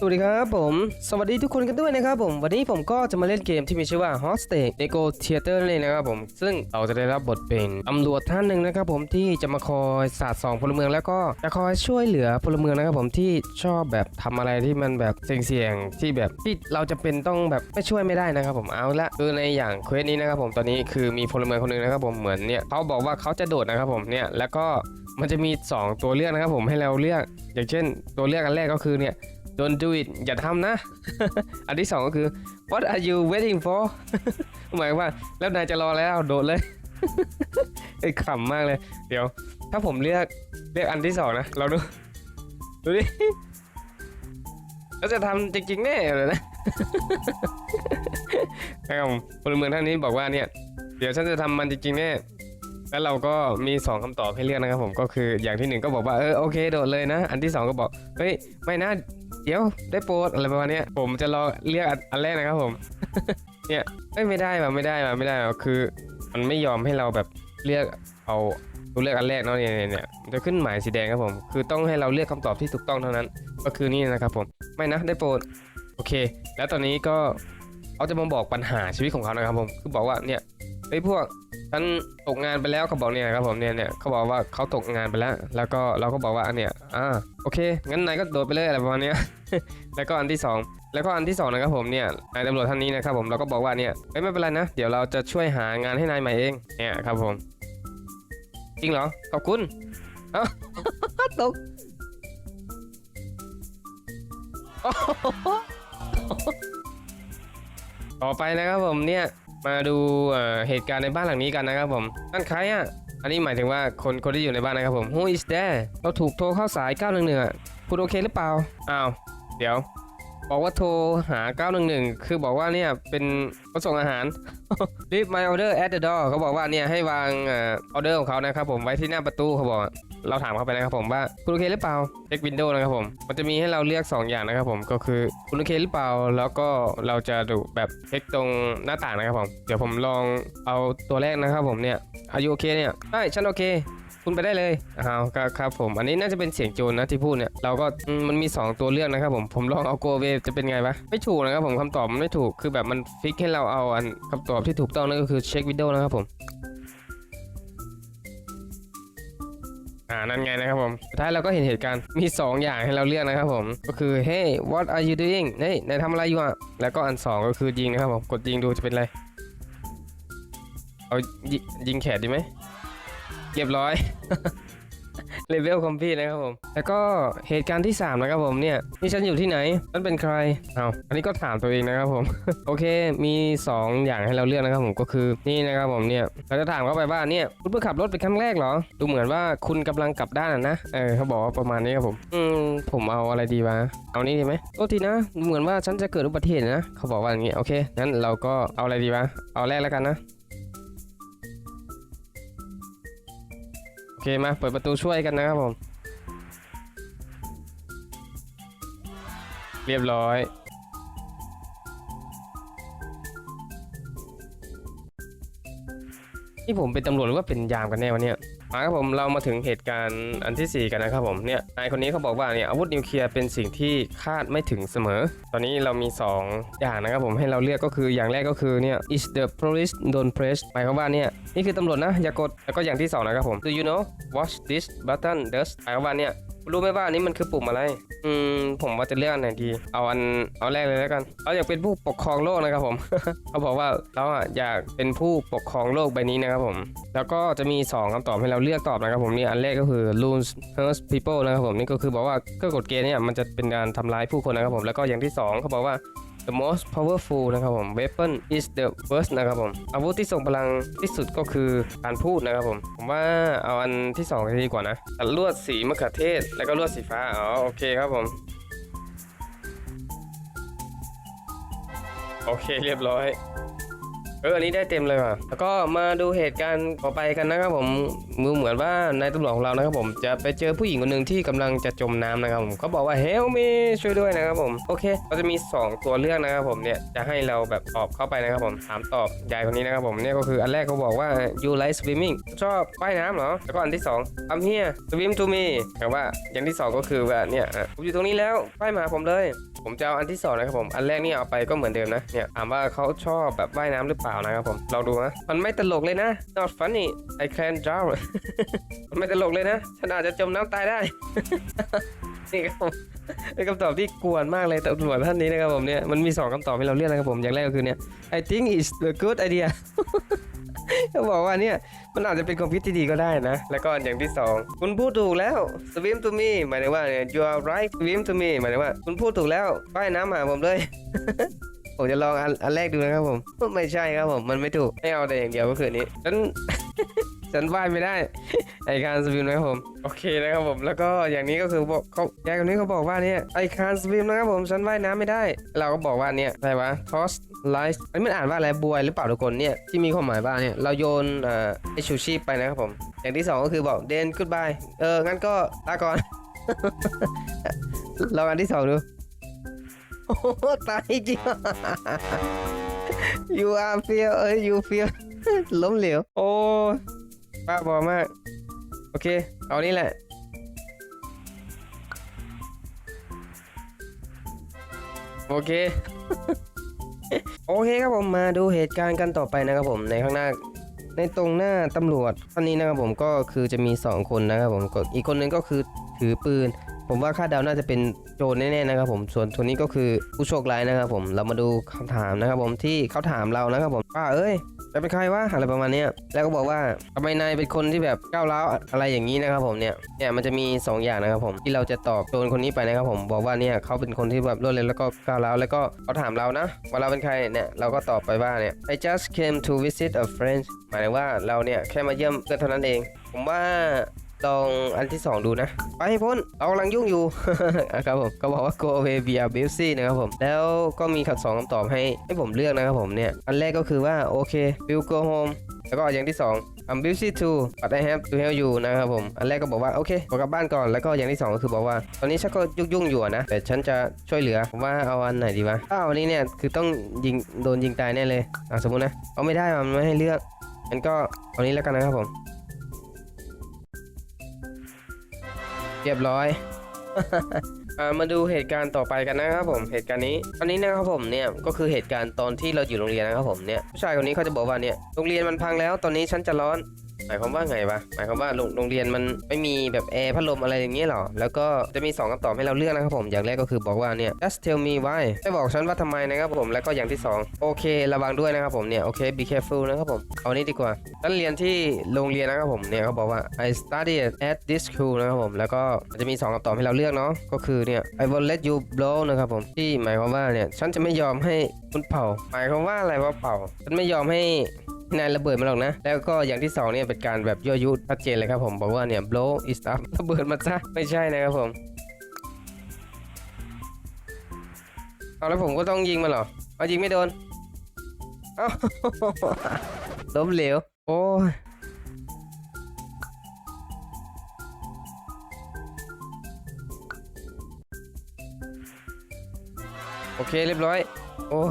สวัสดีครับผม สวัสดีทุกคนกันด้วยนะครับผม วันนี้ผมก็จะมาเล่นเกมที่มีชื่อว่า Hot Stake Nego Theater เองนะครับผม ซึ่งเราจะได้รับบทเป็นตำรวจท่านหนึ่งนะครับผมที่จะมาคอยสาดส่องพลเมืองแล้วก็จะคอยช่วยเหลือพลเมืองนะครับผมที่ชอบแบบทำอะไรที่มันแบบเสี่ยงๆที่แบบที่เราจะเป็นต้องแบบไม่ช่วยไม่ได้นะครับผมเอาละคือในอย่างเควสนี้นะครับผมตอนนี้คือมีพลเมืองคนหนึงนะครับผมเหมือนเนี่ยเขาบอกว่าเขาจะโดดนะครับผมเนี่ยแล้วก็มันจะมีสองตัวเลือกนะครับผมให้เราเลือก อย่างเช่น ตัวเลือกอันแรกก็คือเนี่ย don't do it อย่าทำนะ อันที่สองก็คือ what are you waiting for หมายว่าแล้วนายจะรอแล้วโดดเลยไอ้ขำมากเลย เดี๋ยว ถ้าผมเลือกเลือกอันที่สองนะ เราดูดูดิแล้วจะทำจริงๆแน่เลยนะนะครับผมพลเมืองท่านนี้บอกว่าเนี่ย เดี๋ยวฉันจะทำมันจริงๆแน่แล้วเราก็มีสองคำตอบให้เลือกนะครับผมก็คืออย่างที่หนึ่งก็บอกว่าเออโอเคโดดเลยนะ อันที่สองก็บอกเฮ้ยไม่นะ เดี๋ยวได้โปรดอะไรประมาณนี้ผมจะรอเรียกอันแรกนะครับผม เนี่ยไม่ได้ว่ะไม่ได้ว่ะไม่ได้ว่ะคือ มันไม่ยอมให้เราแบบเลือกเอาตัวเลือกอันแรกเนาะเนี่ยเนี่ยเนี่ยจะขึ้นหมายสีแดงครับผม คือต้องให้เราเลือกคำตอบที่ถูกต้องเท่านั้น ก็คือนี่นะครับผมไม่นะได้โปรดโอเค แล้วตอนนี้ก็เขาจะมาบอกปัญหาชีวิตของเขานะครับผมคือบอกว่าเนี่ยเฮ้พวก ฉันตกงานไปแล้วเขาบอกเนี่ยครับผมเนี่ยเนี่ยเขาบอกว่าเขาตกงานไปแล้ว แล้วก็เราก็บอกว่าอันเนี่ยอ่าโอเคงั้นนายก็โดดไปเลยอะไรประมาณเนี้ยแล้วก็อันที่สองแล้วก็อันที่สองนะครับผมเนี่ยนายตำรวจท่านนี้นะครับผมเราก็บอกว่าเนี่ยไม่เป็นไรนะ เดี๋ยวเราจะช่วยหางานให้นายใหม่เองเนี่ยครับผม จริงเหรอขอบคุณเอ้าตกต่อไปนะครับผมเนี่ย มาดูเหตุการณ์ในบ้านหลังนี้กันนะครับผมนั่นใครอะ อันนี้หมายถึงว่าคนคนที่อยู่ในบ้านนะครับผม Who is there เราถูกโทรเข้าสาย 911อะคุณโอเคหรือเปล่า อ้าว เดี๋ยว บอกว่าโทรหา 911 คือบอกว่าเนี่ยเป็นเขาส่งอาหาร Leave my order at the door เขาบอกว่าเนี่ยให้วางออเดอร์ของเขานะครับผมไว้ที่หน้าประตูเขาบอก เราถามเขาไปนะครับผมว่าคุณโอเคหรือเปล่าเช็ควินโดว์นะครับผม มันจะมีให้เราเลือก 2 อย่างนะครับผมก็คือคุณโอเคหรือเปล่า แล้วก็เราจะดูแบบเช็คตรงหน้าต่างนะครับผม เดี๋ยวผมลองเอาตัวแรกนะครับผมเนี่ยอายุโอเคเนี่ยใช่ฉันโอเคคุณไปได้เลยอ้าวครับครับผม อันนี้น่าจะเป็นเสียงโจรนะที่พูดเนี่ย เราก็มันมี 2 ตัวเลือกนะครับผม ผมลองเอาโกเวจะเป็นไงปะไม่ถูกนะครับผมคำตอบมันไม่ถูก คือแบบมันฟิกให้เราเอาอันคำตอบที่ถูกต้องนั่นก็คือเช็ควิดีโอนะครับผม อ่านั่นไงนะครับผมสุดท้ายเราก็เห็นเหตุการณ์มี 2 อย่างให้เราเลือกนะครับผมก็คือ hey what are you doing เฮ้ยนายทำอะไรอยู่อะแล้วก็อัน 2 ก็คือยิงนะครับผมกดยิงดูจะเป็นอะไรเอายิยิงแขนดีไหมเรียบร้อย เลเวลคอมพีนะครับผม แล้วก็เหตุการณ์ที่ 3 นะครับผมเนี่ยนี่ฉันอยู่ที่ไหนฉันเป็นใครเอาอันนี้ก็ถามตัวเองนะครับผม โอเค มี 2 อย่างให้เราเลือกนะครับผมก็คือนี่นะครับผมเนี่ยเราจะถามเขาไปว่าเนี่ยคุณเพิ่งขับรถเป็นครั้งแรกเหรอ ดูเหมือนว่าคุณกำลังกลับด้านนะเออเขาบอกว่าประมาณนี้ครับผม อืมผมเอาอะไรดีวะเอานี่ดีไหมโทษทีนะเหมือนว่าฉันจะเกิดอุบัติเหตุนะ เขาบอกว่าอย่างงี้โอเคงั้นเราก็เอาอะไรดีวะเอาแรกแล้วกันนะ มาเปิดประตูช่วยกันนะครับผม เรียบร้อย นี่ผมเป็นตำรวจหรือว่าเป็นยามกันแน่วันเนี้ย มาครับผมเรามาถึงเหตุการณ์อันที่ 4 กันนะครับผมเนี่ยนายคนนี้เขาบอกว่าเนี่ยอาวุธนิวเคลียร์เป็นสิ่งที่คาดไม่ถึงเสมอ ตอนนี้เรามี 2 อย่างนะครับผมให้เราเลือกก็คืออย่างแรกก็คือเนี่ย is the police don't press หมายความว่าเนี่ยนี่คือตำรวจนะอย่ากดแล้วก็อย่างที่สองนะครับผม do you know watch this button does หมายความว่าเนี่ย รู้ไหมว่าอันนี้มันคือปุ่มอะไร อืม ผมว่าจะเลือกอันไหนดี เอาอัน เอาแรกเลยแล้วกัน เราอยากเป็นผู้ปกครองโลกนะครับผม เขาบอกว่าเราอะอยากเป็นผู้ปกครองโลกใบนี้นะครับผม แล้วก็จะมี 2คำตอบให้เราเลือกตอบนะครับผมนี่อันแรกก็คือ rules hurt people นะครับผมนี่ก็คือบอกว่าก็กฎเกณฑ์เนี่ยมันจะเป็นการทำร้ายผู้คนนะครับผม แล้วก็อย่างที่ 2 เขาบอกว่า the most powerful นะครับผม weapon is the worst นะครับผม อาวุธที่ทรงพลังที่สุดก็คือการพูดนะครับผม ผมว่าเอาอันที่2จะดีกว่านะลวดสีมะเขือเทศ แล้วก็ลวดสีฟ้า อ๋อ โอเคครับผมโอเคเรียบร้อย เอออันนี้ได้เต็มเลยว่ะแล้วก็มาดูเหตุการณ์ต่อไปกันนะครับผมมือเหมือนว่านายตำรวจของเรานะครับผมจะไปเจอผู้หญิงคนหนึ่งที่กำลังจะจมน้ำนะครับผมเขาบอกว่า help me ช่วยด้วยนะครับผมโอเคก็จะมี 2 ตัวเลือกนะครับผมเนี่ยจะให้เราแบบตอบเข้าไปนะครับผมถามตอบยายคนนี้นะครับผมเนี่ยก็คืออันแรกเขาบอกว่า you like swimming ชอบว่ายน้ำเหรอแล้วก็อันที่2 I'm here swim to me แต่ว่าอย่างที่ 2 ก็คือว่าเนี่ยผมอยู่ตรงนี้แล้วว่ายมาหาผมเลย ผมจะเอาอันที่สองนะครับผมอันแรกนี่เอาไปก็เหมือนเดิมนะเนี่ยถามว่าเขาชอบแบบว่ายน้ำหรือเปล่า่านะครับผมเราดูนะมันไม่ตลกเลยนะ not funny I can drown มันไม่ตลกเลยนะฉันอาจจะจมน้ำตายได้นี่ครับผมเป็นคำตอบที่กวนมากเลยตำรวจท่านนี้นะครับผมเนี่ยมันมีสองคำตอบให้เราเลือกนะครับผมอย่างแรกก็คือเนี่ย I think it's a good idea เขาบอกว่าเนี่ยมันอาจจะเป็นความคิดที่ดีก็ได้นะ แล้วก็อย่างที่สองคุณพูดถูกแล้ว swim to me หมายถึงว่าเนี่ย you are right swim to me หมายถึงว่าคุณพูดถูกแล้วว่ายน้ำหาผมเลย ผมจะลองอันอันแรกดูนะครับผม ไม่ใช่ครับผม มันไม่ถูกให้เอาแต่อย่างเดียวก็คือนนี้ฉัน ฉันว่ายไม่ได้ ไอคานสวิมนะครับผม โอเคนะครับผม แล้วก็อย่างนี้ก็คือบอกเขายายคนนี้เขาบอกว่าเนี่ยไอคานสวิมนะครับผม ฉันว่ายน้ำไม่ได้ เราก็บอกว่าเนี่ยอะไรวะ toss light อันนี้มันอ่านว่าอะไรบวยหรือเปล่าทุกคนเนี่ยที่มีความหมายว่าเนี่ยเราโยนอ่อไอชูชีพไปนะครับผม อย่างที่สองก็คือบอกเดน goodbye เอองั้นก็ลาก่อน ลองอันที่สองดู โอ้ตายจริง you are feel เอ้ย you feel ล้มเหลว โอ้บ้าบอมาก โอเค เอานี่แหละ โอเค โอเคครับผมมาดูเหตุการณ์กันต่อไปนะครับผมในข้างหน้าในตรงหน้าตำรวจท่านนี้นะครับผมก็คือจะมี 2 คนนะครับผมอีกคนนึงก็คือถือปืน ผมว่าคาดเดาน่าจะเป็นโจรแน่ๆนะครับผมส่วนคนนี้ก็คือผู้โชคร้ายนะครับผมเรามาดูคำถามนะครับผมที่เขาถามเรานะครับผมว่าเอ้ยจะเป็นใครวะอะไรประมาณนี้แล้วก็บอกว่าทำไมนายเป็นคนที่แบบก้าวร้าวอะไรอย่างนี้นะครับผมเนี่ยเนี่ยมันจะมี 2 อย่างนะครับผมที่เราจะตอบโจรคนนี้ไปนะครับผมบอกว่าเนี่ยเขาเป็นคนที่แบบรวดเร็วแล้วก็ก้าวร้าวแล้วก็เขาถามเรานะว่าเราเป็นใครเนี่ยเราก็ตอบไปว่าเนี่ย I just came to visit a friend หมายถึงว่าเราเนี่ยแค่มาเยี่ยมเพื่อนเท่านั้นเอง ผมว่า ลองอันที่ 2 ดูนะ ไปให้พ้นเรากำลังยุ่งอยู่ ครับผมก็บอกว่า go away we a busy นะครับผม แล้วก็มีคำสองคำตอบให้ให้ผมเลือกนะครับผมเนี่ย อันแรกก็คือว่า โอเค we'll go home แล้วก็อย่างที่ 2 I'm busy too but I have to help you นะครับผม อันแรกก็บอกว่า โอเคขอกลับบ้านก่อน แล้วก็อย่างที่ 2 ก็คือบอกว่า ตอนนี้ฉันก็ยุ่งๆอยู่นะ แต่ฉันจะช่วยเหลือผมว่าเอาอันไหนดีวะถ้าเอาอันนี้เนี่ย คือต้องยิงโดนยิงตายแน่เลยอะสมมุตินะ เอาไม่ได้มันไม่ให้เลือกงั้นก็เอานี้แล้วกันนะครับผม รียบร้อยอ่ามาดูเหตุการณ์ต่อไปกันนะครับผมเหตุการณ์นี้ตอนนี้นะครับผมเนี่ยก็คือเหตุการณ์ตอนที่เราอยู่โรงเรียนนะครับผมเนี่ยผู้ชายคนนี้เขาจะบอกว่าเนี่ยโรงเรียนมันพังแล้ว ตอนนี้ฉันจะร้อน หมายความว่าไงวะหมายความว่าโรงงเรียนมันไม่มีแบบแอร์พัดลมอะไรอย่างเงี้ยหรอแล้วก็จะมี 2คำตอบให้เราเลือกนะครับผมอย่างแรกก็คือบอกว่าเนี่ย just tell me why ให้บอกฉันว่าทำไมนะครับผมแล้วก็อย่างที่ 2 โอเค ระวังด้วยนะครับผมเนี่ยโอเค be careful นะครับผมเอานี้ดีกว่าฉันเรียนที่โรงเรียนนะครับผมเนี่ยเขาบอกว่า I studied at this school นะครับผมแล้วก็จะมี 2คำตอบให้เราเลือกเนาะก็คือเนี่ย I will let you blow นะครับผมที่หมายความว่าเนี่ยฉันจะไม่ยอมให้คุณเป่า หมายความว่าอะไรว่าเป่าฉันไม่ยอมให้ นายระเบิดมาหรอกนะ แล้วก็อย่างที่สองเนี่ยเป็นการแบบยั่วยุชัดเจนเลยครับผมบอกว่าเนี่ย blow is up ระเบิดมาซะไม่ใช่นะครับผมเอาแล้วผมก็ต้องยิงมันเหรอเอายิงไม่โดนเอ้าล้มเหลวโอ้ยโอเคเรียบร้อย โอ้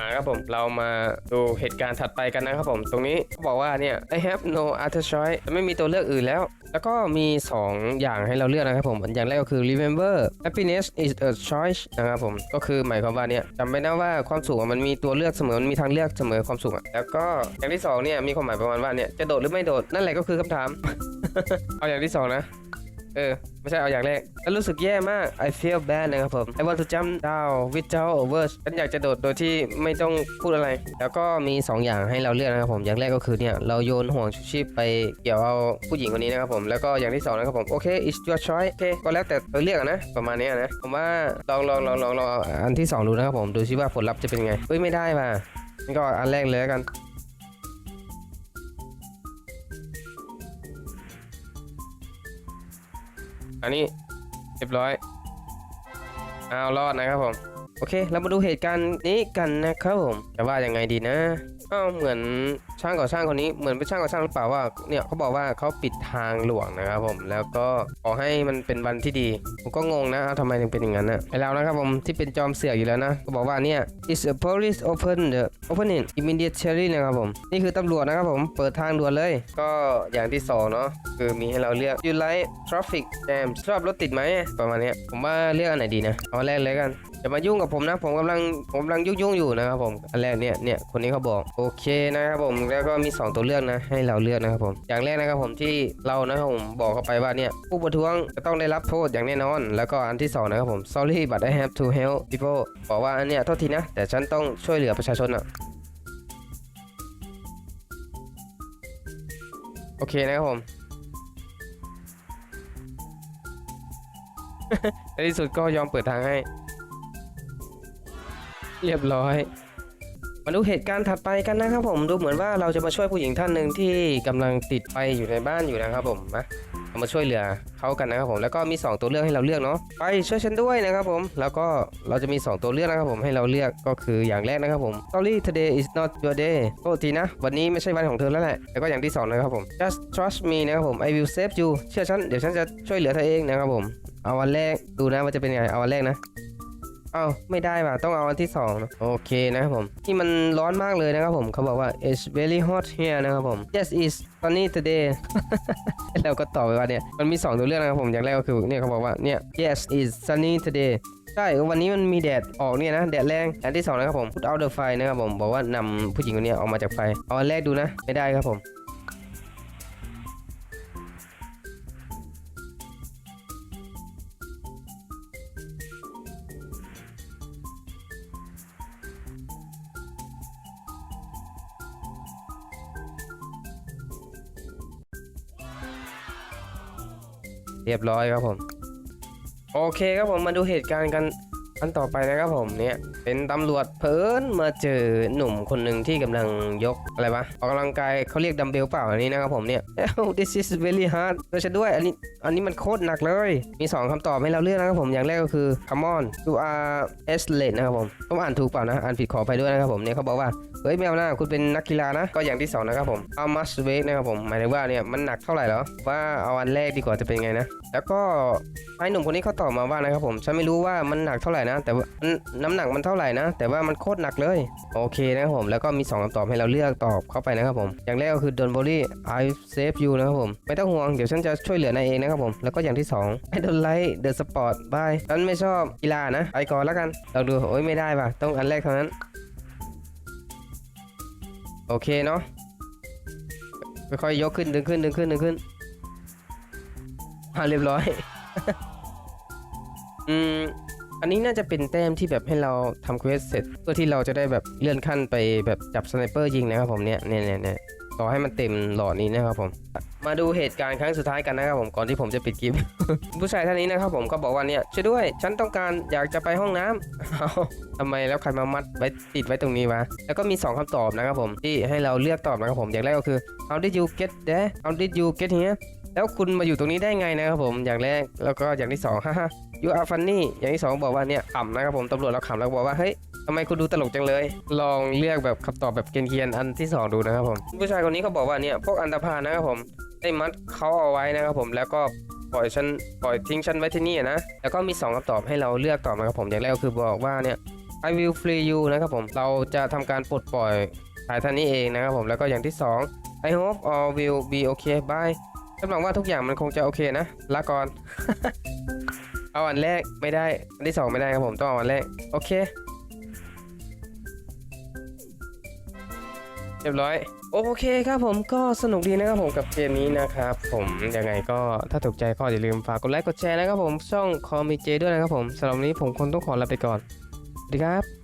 อ่าครับผมเรามาดูเหตุการณ์ถัดไปกันนะครับผม ตรงนี้เขาบอกว่าเนี่ย I have no other choice ไม่มีตัวเลือกอื่นแล้ว แล้วก็มี 2 อย่างให้เราเลือกนะครับผม อย่างแรกก็คือ remember happiness is a choice นะครับผม ก็คือหมายความว่าเนี่ยจำไว้นะว่าความสุขมันมีตัวเลือกเสมอ มันมีทางเลือกเสมอความสุขแล้วก็อย่างที่สองเนี่ยมีความหมายประมาณว่าเนี่ยจะโดดหรือไม่โดดนั่นแหละก็คือคำถาม เอาอย่างที่สองนะ เออ ไม่ใช่เอาอย่างแรกแล้วรู้สึกแย่มาก I feel bad นะครับผม I want to jump down without words ฉันอยากจะโดดโดยที่ไม่ต้องพูดอะไร แล้วก็มี 2 อย่างให้เราเลือกนะครับผม อย่างแรกก็คือเนี่ย เราโยนห่วงชูชีพไปเกี่ยวเอาผู้หญิงคนนี้นะครับผม แล้วก็อย่างที่2นะครับผม โอเค it's your choice โอเค ก็แล้วแต่เราเลือกนะ ประมาณนี้นะ ผมว่าลองลองลองลองลองอันที่ 2 ดูนะครับผม ดูซิว่าผลลัพธ์จะเป็นไงเฮ้ยไม่ได้ว่ะก็อันแรกเลยกัน อันนี้เรียบร้อยเอารอดนะครับผมโอเค เรามาดูเหตุการณ์นี้กันนะครับผมจะว่ายังไงดีนะอ้าวเหมือน ช่างก่อสร้างคนนี้เหมือนเป็นช่างก่อสร้างหรือเปล่าว่าเนี่ยเขาบอกว่าเขาปิดทางหลวงนะครับผมแล้วก็ขอให้มันเป็นวันที่ดีผมก็งงนะทำไมถึงเป็นอย่างนั้นนะไอเรานะครับผมที่เป็นจอมเสือกอยู่แล้วนะก็บอกว่าเนี่ย is a police open the open it immediately นะครับผมนี่คือตำรวจนะครับผมเปิดทางด่วนเลย ก็อย่างที่สองเนาะคือมีให้เราเลือก you like traffic jam ชอบรถติดไหมประมาณนี้ผมว่าเลือกอันไหนดีนะเอาแรกเลยกันอย่ามายุ่งกับผมนะ ผมกำลังผมกำลังยุ่งยุ่งๆอยู่นะครับผมอันแรกเนี่ยเนี่ยคนนี้เขาบอกโอเคนะครับผมแล้วก็มี 2 ตัวเลือกนะ ให้เราเลือกนะครับผมอย่างแรกนะครับผมที่เรานะครับผมบอกเข้าไปว่าเนี่ยผู้ประท้วงจะต้องได้รับโทษอย่างแน่นอน แล้วก็อันที่สองนะครับผม sorry but I have to help people บอกว่าอันเนี้ยโทษทีนะ แต่ฉันต้องช่วยเหลือประชาชนอะโอเคนะครับผมในที่สุดก็ยอมเปิดทางให้ เรียบร้อย มาดูเหตุการณ์ถัดไปกันนะครับผมดูเหมือนว่าเราจะมาช่วยผู้หญิงท่านหนึ่งที่กำลังติดไฟอยู่ในบ้านอยู่นะครับผมนะเรามาช่วยเหลือเขากันนะครับผมแล้วก็มี 2 ตัวเลือกให้เราเลือกเนาะไปช่วยฉันด้วยนะครับผมแล้วก็เราจะมี 2 ตัวเลือกนะครับผมให้เราเลือกก็คืออย่างแรกนะครับผม sorry today is not your day โทษทีนะ วันนี้ไม่ใช่วันของเธอแล้วแหละแล้วก็อย่างที่สองนะครับผม just trust me นะครับผม I will save you เชื่อฉันเดี๋ยวฉันจะช่วยเหลือเธอเองนะครับผมเอาวันแรกดูนะว่าจะเป็นยังไงเอาวันแรกนะ เอาไม่ได้ว่ะต้องเอาอันที่สองนะโอเคนะครับผม ที่มันร้อนมากเลยนะครับผมเขาบอกว่า it's very hot here นะครับผม yes is sunny today เราก็ตอบไปว่าเนี่ยมันมี 2 ตัวเลือกนะครับผมอย่างแรกก็คือเนี่ยเขาบอกว่าเนี่ย yes is sunny today ใช่ วันนี้มันมีแดดออกเนี่ยนะ แดดแรงอันที่สองนะครับผม put out the fire นะครับผม บอกว่านำผู้หญิงคนนี้ออกมาจากไฟ เอาอันแรกดูนะ ไม่ได้ครับผม เรียบร้อยครับผม โอเคครับผมมาดูเหตุการณ์กันอันต่อไปนะครับผมเนี่ยเป็นตำรวจเพิ่นมาเจอหนุ่มคนหนึ่งที่กำลังยกอะไรวะออกกำลังกายเขาเรียกดัมเบลเปล่าอันนี้นะครับผมเนี่ย this is very hard ช่วยฉันด้วยอันนี้อันนี้มันโคตรหนักเลย มี 2คำตอบให้เราเลือกนะครับผมอย่างแรกก็คือ come on you are a s l e t นะครับผมผมอ่านถูกเปล่านะ อ่านผิดขอไปด้วยนะครับผมเนี่ยเขาบอกว่า เฮ้ยไม่เอาหน้าคุณเป็นนักกีฬานะ ก็อย่างที่สองนะครับผม how much weight นะครับผม หมายถึงว่าเนี่ยมันหนักเท่าไหร่เหรอ ว่าเอาอันแรกดีกว่าจะเป็นไงนะ แล้วก็ชายหนุ่มคนนี้เขาตอบมาว่านะครับผม ฉันไม่รู้ว่ามันหนักเท่าไหร่นะ แต่ว่าน้ำหนักมันเท่าไหร่นะ แต่ว่ามันโคตรหนักเลย โอเคนะครับผม แล้วก็มี 2คำตอบให้เราเลือกตอบเข้าไปนะครับผม อย่างแรกก็คือ don't worry I save you นะครับผม ไม่ต้องห่วง เดี๋ยวฉันจะช่วยเหลือนายเองนะครับผม แล้วก็อย่างที่2 I don't like the sport bye ฉันไม่ชอบกีฬานะ ไปก่อนแล้วกันลองดู โอ้ยไม่ได้ว่ะ ต้องอันแรกเท่านั้น โอเคเนาะค่อยๆยกขึ้นดึงขึ้นดึงขึ้นดึงขึ้นอ่าเรียบร้อย อืม อันนี้น่าจะเป็นแต้มที่แบบให้เราทำเควสเสร็จ เพื่อที่เราจะได้แบบเลื่อนขั้นไปแบบจับสไนเปอร์ยิงนะครับผมเนี่ยเนี่ยเนี่ย เนี่ยต่อให้มันเต็มหลอดนี้นะครับผม มาดูเหตุการณ์ครั้งสุดท้ายกันนะครับผมก่อนที่ผมจะปิดคลิป ผู้ชายท่านนี้นะครับผมก็บอกว่าเนี่ยช่วยด้วย ฉันต้องการอยากจะไปห้องน้ำเอ้าทำไมแล้วใครมามัดไว้ติดไว้ตรงนี้วะแล้วก็มี 2คำตอบนะครับผมที่ให้เราเลือกตอบนะครับผมอย่างแรกก็คือ how did you get there how did you get here แล้วคุณมาอยู่ตรงนี้ได้ไงนะครับผมอย่างแรกแล้วก็อย่างที่สองฮ่าฮ่า you are funny อย่างที่สองบอกว่าเนี่ยขำนะครับผมตำรวจเราขำแล้วบอกว่าเฮ้ย ทำไมคุณดูตลกจังเลย ลองเลือกแบบคำตอบแบบเกรียนๆอันที่สองดูนะครับผมผู้ชายคนนี้เขาบอกว่าเนี่ยพวกอันธพาลนะครับผมได้มัดเขาเอาไว้นะครับผมแล้วก็ปล่อยฉันปล่อยทิ้งฉันไว้ที่นี่นะแล้วก็มีสองคำตอบให้เราเลือกตอบนะครับผมอย่างแรกก็คือบอกว่าเนี่ย I will free you นะครับผมเราจะทำการปลดปล่อยชายท่านนี้เองนะครับผมแล้วก็อย่างที่สอง I hope all will be okay bye ฉันหวังว่าทุกอย่างมันคงจะโอเคนะลาก่อน เอาอันแรกไม่ได้อันที่สองไม่ได้ครับผมต้องเอาอันแรกโอเค รียบร้อย โอเคครับผมก็สนุกดีนะครับผมกับเกมนี้นะครับ ผมยังไงก็ถ้าถูกใจก็อย่าลืมฝากกดไลค์กดแชร์นะครับผมช่องคอมีเจด้วยนะครับผมสำหรับวันนี้ผมคงต้องขอลาไปก่อนสวัสดีครับ